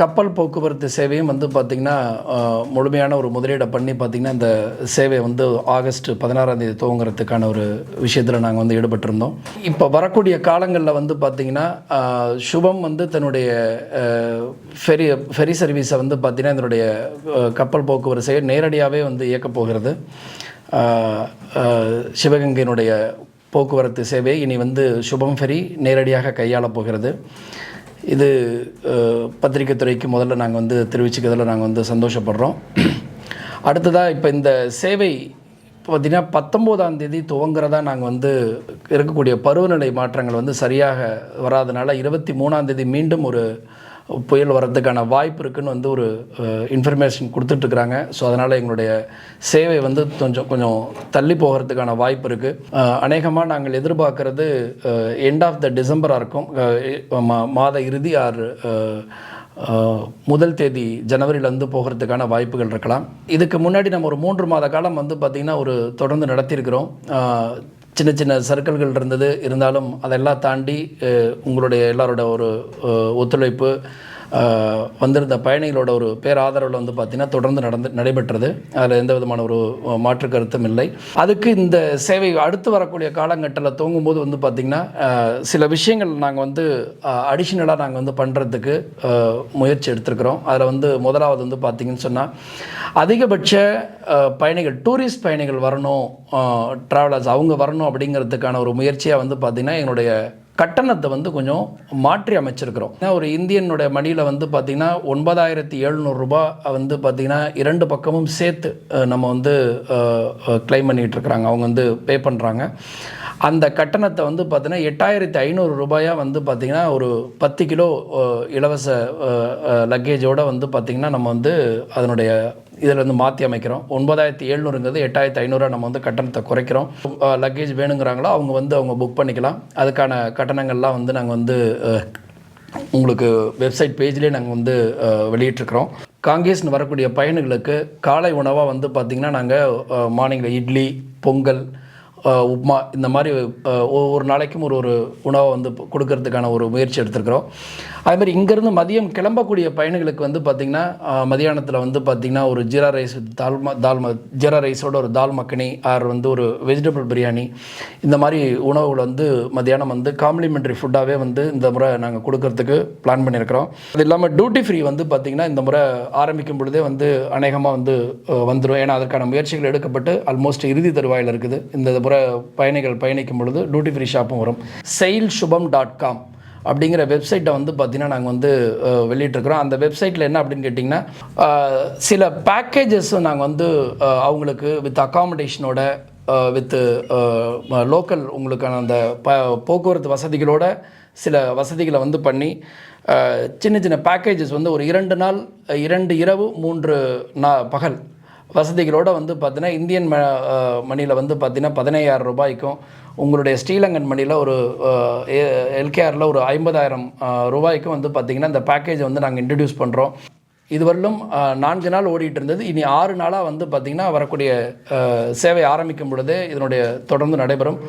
கப்பல் போக்குவரத்து சேவையும் வந்து பார்த்திங்கன்னா முழுமையான ஒரு முதலீடை பண்ணி பார்த்திங்கன்னா இந்த சேவை வந்து ஆகஸ்ட் பதினாறாம் தேதி துவங்குறதுக்கான ஒரு விஷயத்தில் நாங்கள் வந்து ஈடுபட்டிருந்தோம். இப்போ வரக்கூடிய காலங்களில் வந்து பார்த்திங்கன்னா சுபம் வந்து தன்னுடைய ஃபெரி ஃபெரி சர்வீஸை வந்து பார்த்திங்கன்னா இதனுடைய கப்பல் போக்குவரத்து சேவை நேரடியாகவே வந்து இயக்கப் போகிறது. சிவகங்கையினுடைய போக்குவரத்து சேவை இனி வந்து சுபம் ஃபெரி நேரடியாக கையாளப் போகிறது. இது பத்திரிக்கை துறைக்கு முதல்ல நாங்கள் வந்து தெரிவிச்சுக்கிறதுல நாங்கள் வந்து சந்தோஷப்படுறோம். அடுத்ததாக இப்போ இந்த சேவை பார்த்திங்கன்னா பத்தொம்போதாம் தேதி துவங்குறதா நாங்கள் வந்து இருக்கக்கூடிய பருவநிலை மாற்றங்கள் வந்து சரியாக வராதனால இருபத்தி மூணாம் தேதி மீண்டும் ஒரு புயல் வர்றதுக்கான வாய்ப்பு இருக்குன்னு வந்து ஒரு இன்ஃபர்மேஷன் கொடுத்துட்ருக்குறாங்க ஸோ அதனால் எங்களுடைய சேவை வந்து கொஞ்சம் கொஞ்சம் தள்ளி போகிறதுக்கான வாய்ப்பு இருக்குது அநேகமாக நாங்கள் எதிர்பார்க்குறது எண்ட் ஆஃப் த டிசம்பராக இருக்கும். மா- மாத இறுதி ஆறு முதல் தேதி ஜனவரியிலேருந்து போகிறதுக்கான வாய்ப்புகள் இருக்கலாம். இதுக்கு முன்னாடி நம்ம ஒரு மூன்று மாத காலம் வந்து பார்த்திங்கன்னா ஒரு தொடர்ந்து நடத்தியிருக்கிறோம். சின்ன சின்ன சர்க்கிள்கள் இருந்தது. இருந்தாலும் அதெல்லாம் தாண்டி உங்களுடைய எல்லாரோட ஒரு ஒத்துழைப்பு வந்திருந்த பயணிகளோட ஒரு பேராதரவில் வந்து பார்த்திங்கன்னா தொடர்ந்து நடந்து நடைபெற்றது. அதில் எந்த விதமான ஒரு மாற்று கருத்தும் இல்லை. அதுக்கு இந்த சேவை அடுத்து வரக்கூடிய காலகட்டத்தில் தூங்கும்போது வந்து பார்த்திங்கன்னா சில விஷயங்கள் நாங்கள் வந்து அடிஷ்னலாக நாங்கள் வந்து பண்ணுறதுக்கு முயற்சி எடுத்திருக்கிறோம். அதில் வந்து முதலாவது வந்து பார்த்திங்கன்னு சொன்னால் அதிகபட்ச பயணிகள் டூரிஸ்ட் பயணிகள் வரணும் ட்ராவலர்ஸ் அவங்க வரணும் அப்படிங்கிறதுக்கான ஒரு முயற்சியாக வந்து பார்த்திங்கன்னா எங்களுடைய கட்டணத்தை வந்து கொஞ்சம் மாற்றி அமைச்சிருக்கிறோம். ஏன்னா ஒரு இந்தியனுடைய மணியில் வந்து பார்த்திங்கன்னா ஒன்பதாயிரத்தி எழுநூறுரூபா வந்து பார்த்திங்கன்னா இரண்டு பக்கமும் சேர்த்து நம்ம வந்து க்ளைம் பண்ணிகிட்ருக்குறாங்க அவங்க வந்து பே பண்ணுறாங்க அந்த கட்டணத்தை வந்து பார்த்திங்கன்னா எட்டாயிரத்தி ஐநூறு ரூபாயாக வந்து பார்த்திங்கன்னா ஒரு பத்து கிலோ இலவச லக்கேஜோடு வந்து பார்த்திங்கன்னா நம்ம வந்து அதனுடைய இதில் வந்து மாற்றி அமைக்கிறோம். ஒன்பதாயிரத்தி எழுநூறுங்கிறது எட்டாயிரத்தி ஐநூறுரூவா நம்ம வந்து கட்டணத்தை குறைக்கிறோம். லக்கேஜ் வேணுங்கிறாங்களோ அவங்க வந்து அவங்க புக் பண்ணிக்கலாம். அதுக்கான கட்டணங்கள்லாம் வந்து நாங்கள் வந்து உங்களுக்கு வெப்சைட் பேஜ்லேயே நாங்கள் வந்து அஹ், வெளியிட்டிருக்கிறோம். காங்கேஸ்னு வரக்கூடிய பயணிகளுக்கு காலை உணவாக வந்து பார்த்திங்கன்னா நாங்கள் மார்னிங்கில் இட்லி பொங்கல் உப்மா இந்த மாதிரி ஒவ்வொரு நாளைக்கும் ஒரு ஒரு உணவை வந்து கொடுக்கறதுக்கான ஒரு முயற்சி எடுத்திருக்கிறோம். அதே மாதிரி இங்கேருந்து மதியம் கிளம்பக்கூடிய பயணிகளுக்கு வந்து பார்த்திங்கன்னா மதியானத்தில் வந்து பார்த்திங்கன்னா ஒரு ஜீரா ரைஸ் வித் தால் தால் ம ஜீரா ரைஸோட ஒரு தால் மக்கனி ஆர் வந்து ஒரு வெஜிடபிள் பிரியாணி இந்த மாதிரி உணவுகள் வந்து மதியானம் வந்து காம்ப்ளிமெண்ட்ரி ஃபுட்டாகவே வந்து இந்த முறை நாங்கள் கொடுக்கறதுக்கு பிளான் பண்ணியிருக்கிறோம். அது இல்லாமல் டியூட்டி ஃப்ரீ வந்து பார்த்திங்கன்னா இந்த முறை ஆரம்பிக்கும் பொழுதே வந்து அநேகமாக வந்து வந்துடும் ஏன்னா அதற்கான முயற்சிகள் எடுக்கப்பட்டு ஆல்மோஸ்ட் இறுதி தருவாயில் இருக்குது. இந்த முறை பயணிகள் பயணிக்கும் பொழுது டியூட்டி ஃப்ரீ ஷாப்பும் வரும். செயில் சுபம் டாட் காம் அப்படிங்கிற வெப்சைட்டை வந்து பார்த்தீங்கன்னா நாங்கள் வந்து வெளியிட்ருக்குறோம் அந்த வெப்சைட்டில் என்ன அப்படின்னு கேட்டிங்கன்னா சில பேக்கேஜஸ் நாங்கள் வந்து அவங்களுக்கு வித் அக்காமடேஷனோட வித்து லோக்கல் உங்களுக்கான அந்த ப போக்குவரத்து வசதிகளோட சில வசதிகளை வந்து பண்ணி சின்ன சின்ன பேக்கேஜஸ் வந்து ஒரு இரண்டு நாள் இரண்டு இரவு மூன்று நா பகல் வசதிகளோடு வந்து பார்த்தீங்கன்னா இந்தியன் ம மணியில் வந்து பார்த்தீங்கன்னா பதினையாயிரம் ரூபாய்க்கும் உங்களுடைய ஸ்ரீலங்கன் மணியில் ஒரு எல்கேஆரில் ஒரு ஐம்பதாயிரம் ரூபாய்க்கும் வந்து பார்த்திங்கன்னா இந்த பேக்கேஜை வந்து நாங்கள் இன்ட்ரடியூஸ் பண்ணுறோம் இதுவரையிலும் நான்கு நாள் ஓடிட்டு இருந்தது. இனி ஆறு நாளாக வந்து பார்த்திங்கன்னா வரக்கூடிய சேவை ஆரம்பிக்கும் பொழுதே இதனுடைய தொடர்ந்து நடைபெறும்.